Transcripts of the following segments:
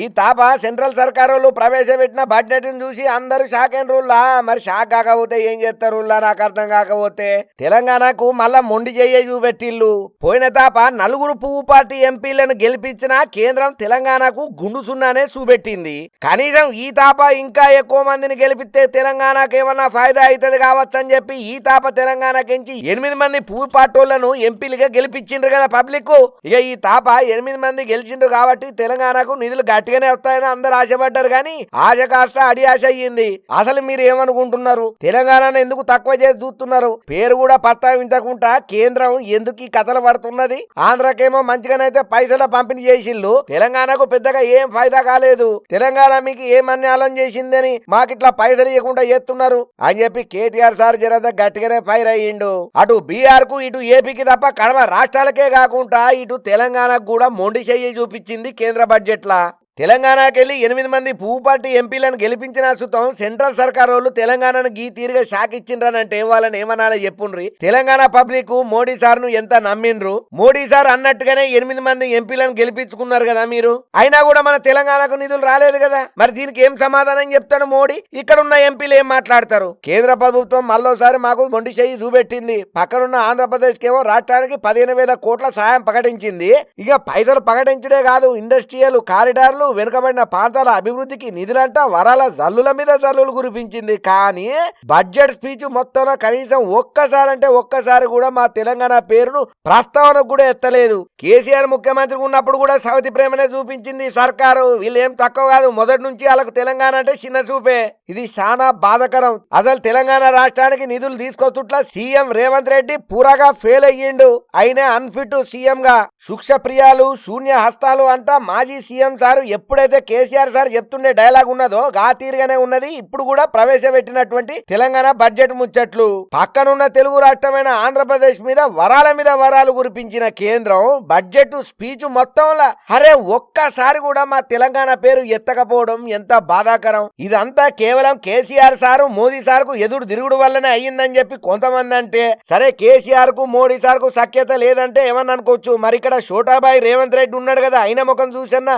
ఈ తాప సెంట్రల్ సర్కారు ప్రవేశపెట్టిన బడ్జెట్ను చూసి అందరూ షాక్ అయిన రూల్లా? మరి షాక్ కాకపోతే ఏం చేస్తారు నాకు అర్థం కాకపోతే. తెలంగాణకు మళ్ళా మొండి చెయ్యే చూపెట్టిల్లు. పోయిన తాప నలుగురు పువ్వు పార్టీ ఎంపీలను గెలిపించిన కేంద్రం తెలంగాణకు గుండు సున్నానే చూపెట్టింది. కనీసం ఈ తాప ఇంకా ఎక్కువ మందిని గెలిపిస్తే తెలంగాణకు ఏమన్నా ఫాయిదా అవుతుంది కావచ్చు అని చెప్పి ఈ తాప తెలంగాణకించి ఎనిమిది మంది పువ్వు పార్టీలను ఎంపీలుగా గెలిపించిండ్రు కదా పబ్లిక్ ఇక ఈ తాప ఎనిమిది మంది గెలిచిండ్రు కాబట్టి తెలంగాణకు నిధులు గట్టిగానే వస్తాయని అందరు ఆశపడ్డారు కానీ ఆశ కాస్త అడి ఆశ అయ్యింది. అసలు మీరు ఏమనుకుంటున్నారు? తెలంగాణను ఎందుకు తక్కువ చేసి చూస్తున్నారు? పేరు కూడా ప్రస్తావించకుండా కేంద్రం ఎందుకు ఈ కథలు పడుతున్నది? ఆంధ్రకేమో మంచిగానైతే పైసల పంపిణీ చేసిళ్ళు. తెలంగాణకు పెద్దగా ఏం ఫైదా కాలేదు. తెలంగాణ మీకు ఏం అన్యాయం చేసిందని మాకిట్లా పైసలు ఇవ్వకుండా చేస్తున్నారు అని చెప్పి కేటీఆర్ సార్ జరద గట్టిగానే ఫైర్ అయ్యిండు. అటు బీఆర్కు ఇటు ఏపీకి తప్ప కడమ రాష్ట్రాలకే కాకుండా ఇటు తెలంగాణకు కూడా మొండి చెయ్యి చూపించింది కేంద్ర బడ్జెట్లా. తెలంగాణకి వెళ్ళి ఎనిమిది మంది పువ్వు పార్టీ ఎంపీలను గెలిపించిన సుతం సెంట్రల్ సర్కార్ వాళ్ళు తెలంగాణను గీ తీరుగా షాక్ ఇచ్చిండ్రనంటే వాళ్ళని ఏమనాలో చెప్పుండ్రి. తెలంగాణ పబ్లిక్ మోడీ సార్ను ఎంత నమ్మిండ్రు? మోడీ సార్ అన్నట్టుగానే ఎనిమిది మంది ఎంపీలను గెలిపించుకున్నారు కదా మీరు? అయినా కూడా మన తెలంగాణకు నిధులు రాలేదు కదా? మరి దీనికి ఏం సమాధానం చెప్తాడు మోడీ? ఇక్కడ ఉన్న ఎంపీలు ఏం మాట్లాడతారు? కేంద్ర ప్రభుత్వం మళ్ళోసారి మాకు మొండి చేయి చూపెట్టింది. పక్కనున్న ఆంధ్రప్రదేశ్ కేవో రాష్ట్రానికి పదిహేను వేల కోట్ల సాయం ప్రకటించింది. ఇక పైసలు ప్రకటించడే కాదు ఇండస్ట్రియల్ కారిడార్లు వెనుకబడిన ప్రాంతాల అభివృద్ధికి నిధులంట వరాల జల్లుల మీద జల్లులు కురిపించింది. కానీ బడ్జెట్ స్పీచ్ మొత్తంలో కనీసం ఒక్కసారి అంటే ఒక్కసారి కూడా మా తెలంగాణ పేరును ప్రస్తావనకు కూడా ఎత్తలేదు. కేసీఆర్ ముఖ్యమంత్రి ఉన్నప్పుడు కూడా సవతి ప్రేమనే చూపించింది సర్కారు. వీళ్ళు ఏం తక్కువ కాదు మొదటి నుంచి వాళ్ళకు తెలంగాణ అంటే చిన్న చూపే. ఇది చాలా బాధకరం. అసలు తెలంగాణ రాష్ట్రానికి నిధులు తీసుకొచ్చుట్లా సీఎం రేవంత్ రెడ్డి పూరగా ఫెయిల్ అయ్యిండు. అయినా అన్ఫిట్ సీఎం గా సూక్ష ప్రియాలు శూన్య హస్తాలు అంటా మాజీ సీఎం సారు ఎప్పుడైతే కేసీఆర్ సార్ చెప్తుండే డైలాగ్ ఉన్నదో గా తీరుగానే ఉన్నది ఇప్పుడు కూడా ప్రవేశపెట్టినటువంటి తెలంగాణ బడ్జెట్ ముచ్చట్లు. పక్కనున్న తెలుగు రాష్ట్రమైన ఆంధ్రప్రదేశ్ మీద వరాల మీద వరాలు కురిపించిన కేంద్రం బడ్జెట్ స్పీచ్ మొత్తంలా అరే ఒక్కసారి కూడా మా తెలంగాణ పేరు ఎత్తకపోవడం ఎంత బాధాకరం? ఇదంతా కేవలం కేసీఆర్ సారు మోదీ సార్కు ఎదురు తిరుగుడు వల్లనే అయ్యిందని చెప్పి కొంతమంది అంటే సరే కేసీఆర్కు మోడీ సార్కు సఖ్యత లేదంటే ఏమన్నా అనుకోవచ్చు? మరి ఇక్కడ షోటాబాయి రేవంత్ రెడ్డి ఉన్నాడు కదా ఆయన ముఖం చూసన్నా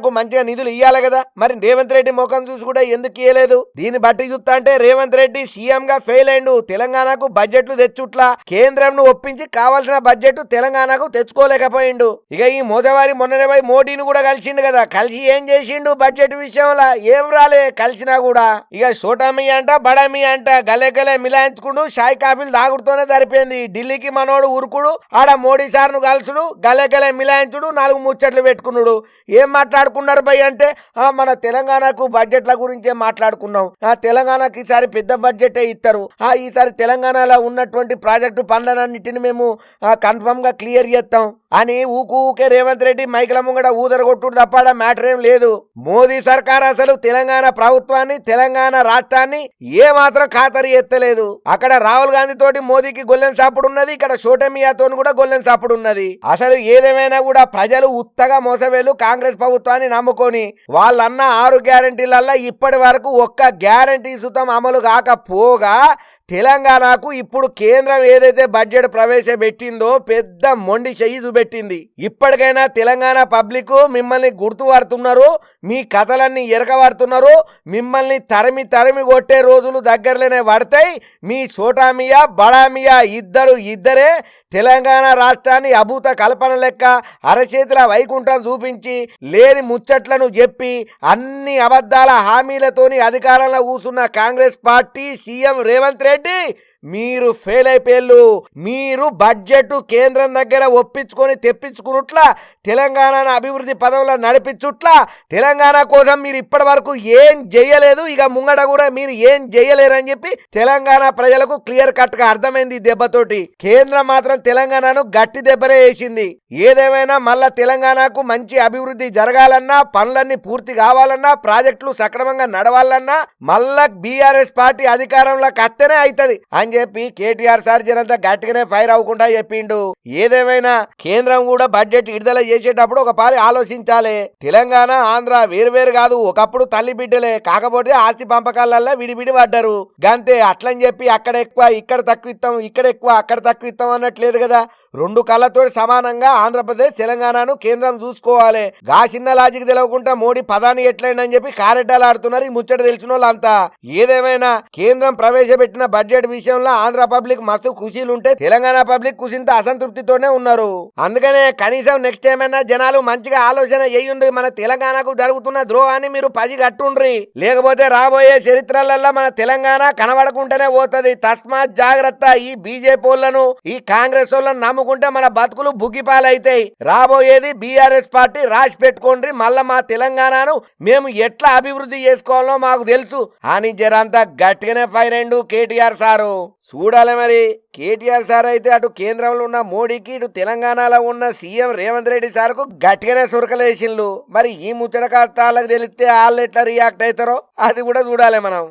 తెలంగాణకు మంచిగా నిధులు ఇయ్యాలి కదా. మరి రేవంత్ రెడ్డి ముఖం చూసి కూడా ఎందుకు ఇయ్యలేదు? దీన్ని బట్టి చూస్తా అంటే రేవంత్ రెడ్డి సీఎం గా ఫెయిల్ అయిండు. తెలంగాణకు బడ్జెట్లు తెచ్చుట్లా కేంద్రంను ఒప్పించి కావాల్సిన బడ్జెట్ తెలంగాణకు తెచ్చుకోలేకపోయిండు. ఇక ఈ మోదవారి మొన్ననే పోయి మోడీని కూడా కలిసిండు కదా. కలిసి ఏం చేసిండు బడ్జెట్ విషయంలో? ఏం రాలే కలిసినా కూడా. ఇక సోటామి అంట బడామి అంట గలే గలే మిలాయించుకుంటూ షాయ్ కాఫీలు తాగుడుతోనే సరిపోయింది. ఢిల్లీకి మనోడు ఉరుకుడు ఆడ మోడీ సార్ను కలుసుడు గలే గలే మిలాయించుడు నాలుగు ముచ్చట్లు పెట్టుకున్నాడు. ఏం మాట్లాడు మాట్లాడుకున్నారు భయ్ అంటే మన తెలంగాణకు బడ్జెట్ల గురించే మాట్లాడుకున్నాం. ఆ తెలంగాణకి ఈసారి పెద్ద బడ్జెటే ఇస్తారు. ఆ ఈసారి తెలంగాణలో ఉన్నటువంటి ప్రాజెక్టు పనులన్నిటిని మేము కన్ఫర్మ్గా క్లియర్ చేస్తాం. అని ఊకు ఊకే రేవంత్ రెడ్డి మైకుల ముంగడ ఊదరగొట్టుడు తప్పాడ మ్యాటర్ ఏం లేదు. మోదీ సర్కార్ అసలు తెలంగాణ ప్రభుత్వాన్ని తెలంగాణ రాష్ట్రాన్ని ఏ మాత్రం ఎత్తలేదు. అక్కడ రాహుల్ గాంధీ తోటి మోదీకి గొల్లెం సాపుడు ఉన్నది ఇక్కడ షోటమియాతో కూడా గొల్లెం సాపుడు ఉన్నది. అసలు ఏదేమైనా కూడా ప్రజలు ఉత్తగా మోసవేలు కాంగ్రెస్ ప్రభుత్వాన్ని నమ్ముకొని వాళ్ళన్న ఆరు గ్యారంటీలల్లా ఇప్పటి వరకు ఒక్క గ్యారంటీ సుతం అమలు కాకపోగా తెలంగాణకు ఇప్పుడు కేంద్రం ఏదైతే బడ్జెట్ ప్రవేశపెట్టిందో పెద్ద మొండి చెయ్యి చూపెట్టింది. ఇప్పటికైనా తెలంగాణ పబ్లిక్ మిమ్మల్ని గుర్తుపడుతున్నారు మీ కథలన్నీ ఎరకబడుతున్నారు మిమ్మల్ని తరిమి తరిమి కొట్టే రోజులు దగ్గరలోనే పడతాయి. మీ చోటామియా బడామియా ఇద్దరు ఇద్దరే తెలంగాణ రాష్ట్రాన్ని అభూత కల్పన లెక్క అరచేతుల వైకుంఠం చూపించి లేని ముచ్చట్లను చెప్పి అన్ని అబద్ధాల హామీలతోని అధికారంలో కూసున్న కాంగ్రెస్ పార్టీ సీఎం రేవంత్ రెడ్డి கேட்டு మీరు ఫెయిల్ అయిపోయారు మీరు బడ్జెట్ కేంద్రం దగ్గర ఒప్పించుకొని తెప్పించుకున్నట్లా తెలంగాణను అభివృద్ధి పదంలో నడిపించుట్లా తెలంగాణ కోసం మీరు ఇప్పటి వరకు ఏం చేయలేదు ఇక ముంగట కూడా మీరు ఏం చేయలేరని చెప్పి తెలంగాణ ప్రజలకు క్లియర్ కట్గా అర్థమైంది ఈ దెబ్బతోటి. కేంద్రం మాత్రం తెలంగాణను గట్టి దెబ్బరే వేసింది. ఏదేమైనా మళ్ళా తెలంగాణకు మంచి అభివృద్ధి జరగాలన్నా పనులన్నీ పూర్తి కావాలన్నా ప్రాజెక్టులు సక్రమంగా నడవాలన్నా మళ్ళా బీఆర్ఎస్ పార్టీ అధికారంలోకి వస్తేనే అవుతుంది అని అని చెప్పి కేటీఆర్ సార్ జనంతా గట్టిగానే ఫైర్ అవ్వకుండా చెప్పిండు. ఏదేమైనా కేంద్రం కూడా బడ్జెట్ విడుదల చేసేటప్పుడు ఒక పాలి ఆలోచించాలి. తెలంగాణ ఆంధ్ర వేరువేరు కాదు ఒకప్పుడు తల్లి బిడ్డలే. కాకపోతే ఆస్తి పంపకాలల్లో విడివిడి పడ్డారు గంతే అట్లని చెప్పి అక్కడ ఎక్కువ ఇక్కడ తక్కువ ఇస్తాం ఇక్కడ ఎక్కువ అక్కడ తక్కువ ఇస్తాం అన్నట్లేదు కదా. రెండు కళ్ళతో సమానంగా ఆంధ్రప్రదేశ్ తెలంగాణను కేంద్రం చూసుకోవాలి. గా చిన్న లాజిక్ తెలవకుండా మోడీ పదాన్ని ఎట్లయిందని చెప్పి కారెడ్డాలు ఆడుతున్నారు ఈ ముచ్చట తెలిసిన వాళ్ళంతా ఏదేమైనా కేంద్రం ప్రవేశపెట్టిన బడ్జెట్ విషయం విషయంలో ఆంధ్ర పబ్లిక్ మస్తు ఖుషీలు ఉంటే తెలంగాణ పబ్లిక్ కుషింత అసంతృప్తితోనే ఉన్నారు. అందుకనే కనీసం నెక్స్ట్ ఏమైనా జనాలు మంచిగా ఆలోచన చేయుండ్రి మన తెలంగాణకు జరుగుతున్న ద్రోహాన్ని మీరు పది కట్టుండ్రి. లేకపోతే రాబోయే చరిత్రలల్లో మన తెలంగాణ కనబడకుంటేనే పోతుంది. తస్మాత్ జాగ్రత్త ఈ బీజేపీ వాళ్ళను ఈ కాంగ్రెస్ వాళ్ళను నమ్ముకుంటే మన బతుకులు బుగ్గిపాలైతాయి రాబోయేది బీఆర్ఎస్ పార్టీ రాసి పెట్టుకోండి మళ్ళా మా తెలంగాణను మేము ఎట్లా అభివృద్ధి చేసుకోవాలో మాకు తెలుసు. అని జరంతా గట్టిగానే ఫైర్ కేటీఆర్ సారు. చూడాలి మరి. కేటీఆర్ సార్ అయితే అటు కేంద్రంలో ఉన్న మోడీకి ఇటు తెలంగాణలో ఉన్న సీఎం రేవంత్ రెడ్డి సార్కు గట్టిగానే సురకలేసిండ్లు మరి ఈ ముచ్చట కాస్తాలకు తెలిస్తే వాళ్ళు ఎట్లా రియాక్ట్ అవుతారో అది కూడా చూడాలి మనం.